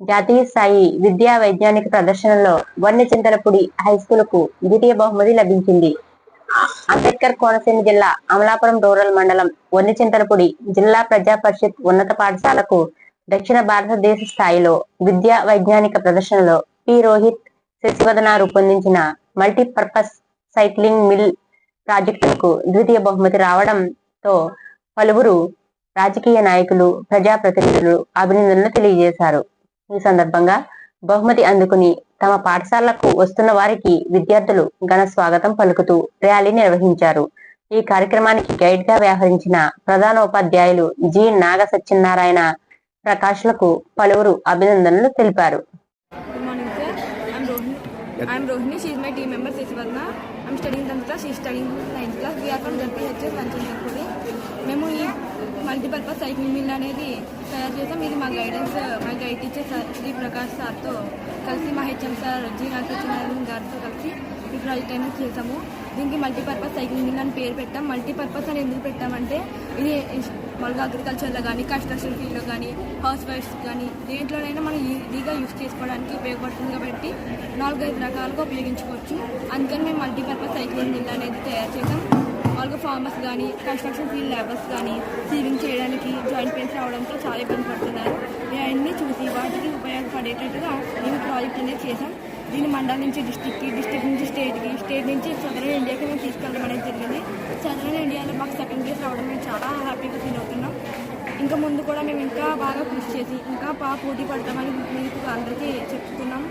జాతీయ స్థాయి విద్యా వైజ్ఞానిక ప్రదర్శనలో వన్యచింతలపూడి హై స్కూల్కు ద్వితీయ బహుమతి లభించింది. అంబేద్కర్ కోనసీమ జిల్లా అమలాపురం రూరల్ మండలం వన్యచింతలపూడి జిల్లా ప్రజా పరిషత్ ఉన్నత పాఠశాలకు దక్షిణ భారతదేశ స్థాయిలో విద్యా వైజ్ఞానిక ప్రదర్శనలో పి. రోహిత్ శశివదన రూపొందించిన మల్టీపర్పస్ సైక్లింగ్ మిల్ ప్రాజెక్టులకు ద్వితీయ బహుమతి రావడంతో పలువురు రాజకీయ నాయకులు ప్రజాప్రతినిధులు అభినందనలు తెలియజేశారు. ఈ సందర్భంగా బహుమతి అందుకుని తమ పాఠశాలకు వస్తున్న వారికి విద్యార్థులు ఘన స్వాగతం పలుకుతూ ర్యాలీ నిర్వహించారు. ఈ కార్యక్రమానికి గైడ్గా వ్యవహరించిన ప్రధాన ఉపాధ్యాయులు జి. నాగ సత్యనారాయణ ప్రకాష్లకు పలువురు అభినందనలు తెలిపారు. I'm Rohini. She is my team member, I'm studying 10th class. She is studying 9th class. We are from మేము ఈ మల్టీపర్పస్ సైకిల్ మిల్ అనేది చేసాం ఇది మా గైడెన్స్ మా guide teacher sir Shri Prakash సార్తో కలిసి మా హెచ్ఎం సార్ జీ నాగసత్యనారాయణ గారితో కలిసి ఈ ప్రాజెక్ట్ అనేది చేసాము. దీనికి మల్టీపర్పస్ సైక్లింగ్ అని పేరు పెట్టాం. మల్టీపర్పస్ అని ఎందుకు పెట్టామంటే ఇది మామూలుగా అగ్రికల్చర్లో కానీ కన్స్ట్రక్షన్ ఫీల్డ్లో కానీ హౌస్ వైఫ్స్ కానీ దేంట్లోనైనా మనం ఈజీగా యూస్ చేసుకోవడానికి ఉపయోగపడుతుంది కాబట్టి నాలుగైదు రకాలుగా ఉపయోగించుకోవచ్చు. అందుకని మేము మల్టీపర్పస్ సైక్లింగ్ అనేది తయారు చేసాం. ఫార్మర్స్ కానీ కన్స్ట్రక్షన్ ఫీల్డ్ లేబర్స్ కానీ సీవింగ్ చేయడానికి జాయింట్ పెయిన్స్ రావడంతో చాలా ఇబ్బంది పడుతున్నారు. అవన్నీ చూసి వాటికి ఉపయోగపడేటట్టుగా మేము ప్రాజెక్ట్ అనేది చేసాం దీన్ని మండలం నుంచి డిస్టిక్కి డిస్టిక్ నుంచి స్టేట్కి స్టేట్ నుంచి సదరన్ ఇండియాకి మేము తీసుకెళ్ళడం అనేది జరిగింది. సదరన్ ఇండియాలో మాకు సెకండ్ ప్లేస్ రావడం మేము చాలా హ్యాపీగా ఫీల్ అవుతున్నాం. ఇంకా ముందు కూడా మేము ఇంకా బాగా కృషి చేసి ఇంకా బాగా పోటీ పడతామని మీకు అందరికీ చెప్తున్నాం.